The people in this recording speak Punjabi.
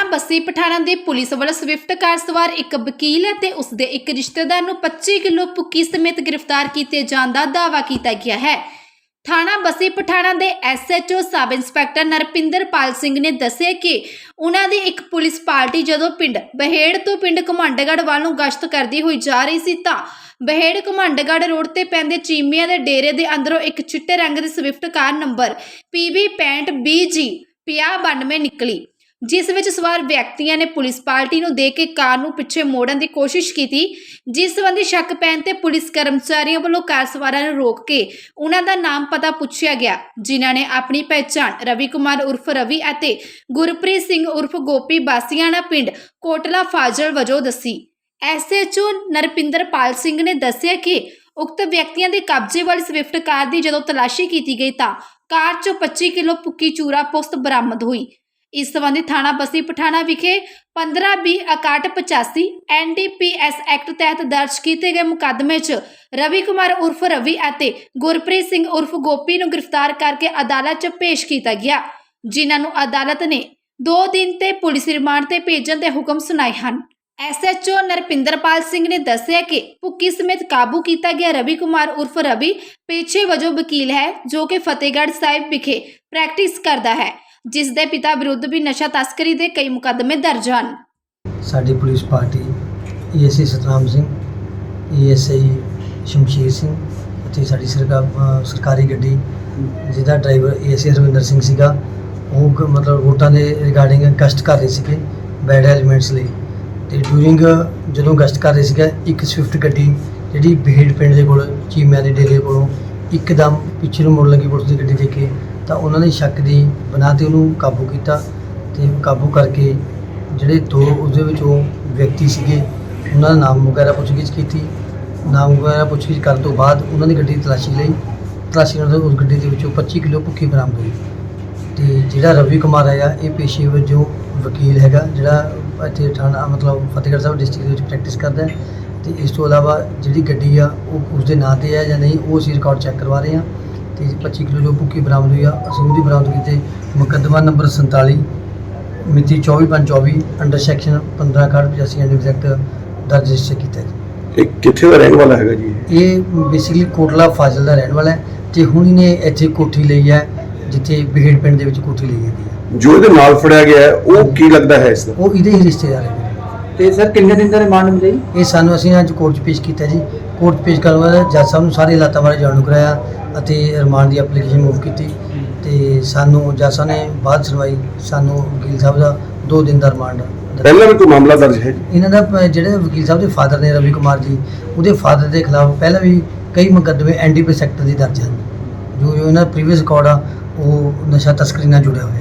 ਥਾਣਾ ਬੱਸੀ ਪਠਾਣਾ ਦੀ ਪੁਲਿਸ ਵੱਲੋਂ ਸਵਿਫਟ ਕਾਰ ਸਵਾਰ ਇੱਕ ਵਕੀਲ ਅਤੇ ਉਸ ਦੇ ਇੱਕ ਰਿਸ਼ਤੇਦਾਰ ਨੂੰ 25 ਕਿਲੋ ਭੁੱਕੀ ਸਮੇਤ ਗ੍ਰਿਫਤਾਰ ਕੀਤੇ ਜਾਣ ਦਾ ਦਾਅਵਾ ਕੀਤਾ ਗਿਆ ਹੈ। ਥਾਣਾ ਬੱਸੀ ਪਠਾਣਾ ਦੇ SHO sub inspector Narpinderpal Singh ਨੇ ਦੱਸਿਆ ਕਿ ਉਹਨਾਂ ਦੀ ਇੱਕ ਪੁਲਿਸ ਪਾਰਟੀ ਜਦੋਂ ਪਿੰਡ ਬਹੇੜ ਤੋਂ ਪਿੰਡ ਘਮੰਡਗੜ੍ਹ ਵੱਲ ਨੂੰ ਗਸ਼ਤ ਕਰਦੀ ਹੋਈ ਜਾ ਰਹੀ ਸੀ ਤਾਂ ਬਹੇੜ ਘਮੰਡਗੜ੍ਹ ਰੋਡ ਤੇ ਪੈਂਦੇ ਚੀਮੀਆਂ ਦੇ ਡੇਰੇ ਦੇ ਅੰਦਰੋਂ ਇੱਕ ਚਿੱਟੇ ਰੰਗ ਦੀ Swift car number PB 65BG 5092 ਨਿਕਲੀ। ਜਿਸ ਵਿੱਚ ਸਵਾਰ ਵਿਅਕਤੀਆਂ ਨੇ ਪੁਲਿਸ ਪਾਰਟੀ ਨੂੰ ਦੇ ਕੇ ਕਾਰ ਨੂੰ ਪਿੱਛੇ ਮੋੜਨ ਦੀ ਕੋਸ਼ਿਸ਼ ਕੀਤੀ, ਜਿਸ ਸੰਬੰਧੀ ਸ਼ੱਕ ਪੈਣ ਤੇ ਪੁਲਿਸ ਕਰਮਚਾਰੀਆਂ ਵੱਲੋਂ ਕਾਰ ਸਵਾਰਾਂ ਨੂੰ ਰੋਕ ਕੇ ਉਹਨਾਂ ਦਾ ਨਾਮ ਪਤਾ ਪੁੱਛਿਆ ਗਿਆ, ਜਿਨ੍ਹਾਂ ਨੇ ਆਪਣੀ ਪਹਿਚਾਣ ਰਵੀ ਕੁਮਾਰ ਉਰਫ ਰਵੀ ਅਤੇ ਗੁਰਪ੍ਰੀਤ ਸਿੰਘ ਉਰਫ ਗੋਪੀ ਬਾਸੀਆਣਾ ਪਿੰਡ ਕੋਟਲਾ ਫਾਜ਼ਲ ਵਜੋਂ ਦੱਸੀ। ਐਸਐਚਓ ਨਰਪਿੰਦਰਪਾਲ ਸਿੰਘ ਨੇ ਦੱਸਿਆ ਕਿ ਉਕਤ ਵਿਅਕਤੀਆਂ ਦੇ ਕਬਜ਼ੇ ਵਾਲੀ ਸਵਿਫਟ ਕਾਰ ਦੀ ਜਦੋਂ ਤਲਾਸ਼ੀ ਕੀਤੀ ਗਈ ਤਾਂ ਕਾਰ 'ਚੋਂ 25 ਕਿਲੋ ਪੁੱਕੀ ਚੂਰਾ ਪੁਸਤ ਬਰਾਮਦ ਹੋਈ। ਇਸ ਸੰਬੰਧੀ ਥਾਣਾ ਬਸੀ ਪਠਾਣਾ ਵਿਖੇ 15 ਬੀ 6185 ਐਨਡੀਪੀਐਸ ਐਕਟ ਤਹਿਤ ਦਰਜ ਕੀਤੇ ਗਏ ਮੁਕੱਦਮੇ 'ਚ ਰਵੀ ਕੁਮਾਰ ਉਰਫ ਰਵੀ ਅਤੇ ਗੁਰਪ੍ਰੀਤ ਸਿੰਘ ਉਰਫ ਗੋਪੀ ਨੂੰ ਗ੍ਰਿਫਤਾਰ ਕਰਕੇ ਅਦਾਲਤ 'ਚ ਪੇਸ਼ ਕੀਤਾ ਗਿਆ, ਜਿਨ੍ਹਾਂ ਨੂੰ ਅਦਾਲਤ ਨੇ 2 ਦਿਨ ਤੇ ਪੁਲਿਸ ਰਿਮਾਂਡ ਤੇ ਭੇਜਣ ਦੇ ਹੁਕਮ ਸੁਣਾਏ ਹਨ। ਐਸਐਚਓ ਨਰਪਿੰਦਰਪਾਲ ਸਿੰਘ ਨੇ ਦੱਸਿਆ ਕਿ ਭੁੱਕੀ ਸਮੇਤ ਕਾਬੂ ਕੀਤਾ ਗਿਆ ਰਵੀ ਕੁਮਾਰ ਉਰਫ ਰਵੀ ਪੇਸ਼ੇ ਵਜੋਂ ਵਕੀਲ ਹੈ, ਜੋ ਕਿ ਫਤਿਹਗੜ੍ਹ ਸਾਹਿਬ ਵਿਖੇ ਪ੍ਰੈਕਟਿਸ ਕਰਦਾ ਹੈ। ਜਿਸ ਦੇ ਪਿਤਾ ਵਿਰੁੱਧ ਵੀ ਨਸ਼ਾ ਤਸਕਰੀ ਦੇ ਕਈ ਮੁਕੱਦਮੇ ਦਰਜ ਹਨ। ਸਾਡੀ police party ASI Satnam Singh, ASI Shamsher Singh ਅਤੇ ਸਾਡੀ ਸਰਕਾਰ ਸਰਕਾਰੀ ਗੱਡੀ ਜਿਹਦਾ ਡਰਾਈਵਰ ਏਐਸਆਈ ਰਵਿੰਦਰ ਸਿੰਘ ਸੀਗਾ, ਉਹ ਕ- ਮਤਲਬ ਵੋਟਾਂ ਦੇ ਰਿਗਾਰਡਿੰਗ ਗਸ਼ਤ ਕਰ ਰਹੇ ਸੀਗੇ ਬੈਡ ਐਲੀਮੈਂਟਸ ਲਈ। ਤੇ ਡੂਰਿੰਗ ਜਦੋਂ ਗਸ਼ਤ ਕਰ ਰਹੇ ਸੀਗਾ, ਇੱਕ ਸਵਿਫਟ ਗੱਡੀ ਜਿਹੜੀ ਬੇਹੜ ਪਿੰਡ ਦੇ ਕੋਲ, ਚੀਮਿਆਂ ਦੇ ਡੇਰੇ ਕੋਲੋਂ ਇੱਕਦਮ ਪਿੱਛੇ ਨੂੰ ਮੁੜ ਲੱਗੀ ਪੁਲਿਸ ਦੀ ਗੱਡੀ ਦੇਖ ਕੇ ਤਾਂ ਉਹਨਾਂ ਨੇ ਸ਼ੱਕ ਦੀ ਬਣਾ ਤੇ ਉਹਨੂੰ ਕਾਬੂ ਕੀਤਾ ਤੇ ਕਾਬੂ ਕਰਕੇ ਜਿਹੜੇ ਦੋ ਉਸਦੇ ਉਹ ਵਿਅਕਤੀ ਸੀਗੇ, ਉਹਨਾਂ ਦਾ ਨਾਮ ਵਗੈਰਾ ਪੁੱਛਗਿੱਛ ਕੀਤੀ। ਨਾਮ ਵਗੈਰਾ ਪੁੱਛਗਿੱਛ ਕਰਨ ਤੋਂ ਬਾਅਦ ਉਹਨਾਂ ਦੀ ਗੱਡੀ ਦੀ ਤਲਾਸ਼ੀ ਲਈ, ਤਲਾਸ਼ੀ ਨਾਲ ਉਸ ਗੱਡੀ ਦੇ ਵਿੱਚੋਂ 25 ਕਿਲੋ ਭੁੱਕੀ ਬਰਾਮਦ ਹੋਈ। ਤੇ ਜਿਹੜਾ ਰਵੀ ਕੁਮਾਰ ਹੈਗਾ ਇਹ ਪੇਸ਼ੇ ਵਜੋਂ ਵਕੀਲ ਹੈਗਾ, ਜਿਹੜਾ ਇੱਥੇ ਠਾਣਾ ਮਤਲਬ ਫਤਿਹਗੜ੍ਹ ਸਾਹਿਬ ਡਿਸਟ੍ਰਿਕਟ ਦੇ ਵਿੱਚ ਪ੍ਰੈਕਟਿਸ ਕਰਦਾ ਹੈ, ਤੇ ਇਸ ਤੋਂ ਇਲਾਵਾ ਜਿਹੜੀ ਗੱਡੀ ਆ, ਉਹ ਉਸ ਦੇ ਨਾਂ ਤੇ ਹੈ ਜਾਂ ਨਹੀਂ, ਉਹ ਅਸੀਂ ਰਿਕਾਰਡ ਚੈੱਕ ਕਰਵਾ ਰਹੇ ਹਾਂ। ਤੇ 25 ਕਿਲੋ ਜੋ ਭੁੱਕੀ ਬਰਾਮਦ ਹੋਈ ਆ ਅਸੀਂ ਉਹਦੀ ਬਰਾਮਦ ਕੀਤੇ ਮੁਕੱਦਮਾ ਨੰਬਰ 47 ਮਿਤੀ 24/24 ਅੰਡਰ ਸੈਕਸ਼ਨ 1561 ਐਂਡ ਐਗਜ਼ੈਕਟ ਦਰਜ ਰਜਿਸਟਰ ਕੀਤਾ ਹੈ ਇਹ ਕਿੱਥੇ ਦਾ ਰਹਿਣ ਵਾਲਾ ਹੈਗਾ ਜੀ ਇਹ? ਇਹ ਬੇਸਿਕਲੀ ਕੋਟਲਾ ਫਾਜ਼ਲ ਦਾ ਰਹਿਣ ਵਾਲਾ ਹੈ ਤੇ ਹੁਣ ਇਹਨੇ ਇੱਥੇ ਕੋਠੀ ਲਈ ਹੈ ਜਿੱਥੇ ਬਿਹੜ ਪਿੰਡ ਦੇ ਵਿੱਚ ਕੋਠੀ ਲਈ ਹੈਗੀ ਹੈ। ਜੋ ਇਹਦੇ ਨਾਲ ਫੜਿਆ ਗਿਆ ਹੈ ਉਹ ਕੀ ਲੱਗਦਾ ਹੈ ਇਸ ਦਾ? ਉਹ ਇਹਦੇ ਹੀ ਰਿਸ਼ਤੇਦਾਰ ਹੈ। ਤੇ ਸਰ ਕਿੰਨੇ ਦਿਨ ਦਾ ਰਿਮਾਂਡ ਮਿਲਿਆ ਜੀ? ਇਹ ਸਾਨੂੰ ਅਸੀਂ ਅੱਜ ਕੋਰਟ 'ਚ ਪੇਸ਼ ਕੀਤਾ ਜੀ। ਕੋਰਟ 'ਚ ਪੇਸ਼ ਕਰਨ ਵਾਲਾ ਜੱਜ ਸਾਹਿਬ ਨੂੰ ਸਾਰੇ ਹਾਲਾਤਾਂ ਬਾਰੇ ਜਾਣੂ ਕਰਾਇਆ ਅਤੇ ਰਿਮਾਂਡ ਦੀ ਐਪਲੀਕੇਸ਼ਨ ਮੂਵ ਕੀਤੀ ਤੇ ਸਾਨੂੰ ਜੱਜ ਸਾਹਿਬ ਨੇ ਬਾਅਦ ਸੁਣਵਾਈ ਸਾਨੂੰ ਵਕੀਲ ਸਾਹਿਬ ਦਾ 2 ਦਿਨ ਦਾ ਰਿਮਾਂਡ। ਪਹਿਲਾਂ ਵੀ ਕੋਈ ਮਾਮਲਾ ਦਰਜ ਹੈ? ਇਹਨਾਂ ਦਾ ਪ- ਜਿਹੜੇ ਵਕੀਲ ਸਾਹਿਬ ਦੇ ਫਾਦਰ ਨੇ ਰਵੀ ਕੁਮਾਰ ਜੀ ਉਹਦੇ ਫਾਦਰ ਦੇ ਖਿਲਾਫ ਪਹਿਲਾਂ ਵੀ ਕਈ ਮੁਕੱਦਮੇ ਐਨਡੀਪੀ ਸੈਕਟਰ ਦੀ ਦਰਜ ਹਨ। ਜੋ ਜੋ ਇਹਨਾਂ ਪ੍ਰੀਵੀਅਸ ਰਿਕਾਰਡ ਆ ਉਹ ਨਸ਼ਾ ਤਸਕਰੀ ਨਾਲ ਜੁੜਿਆ ਹੋਇਆ ਹੈ।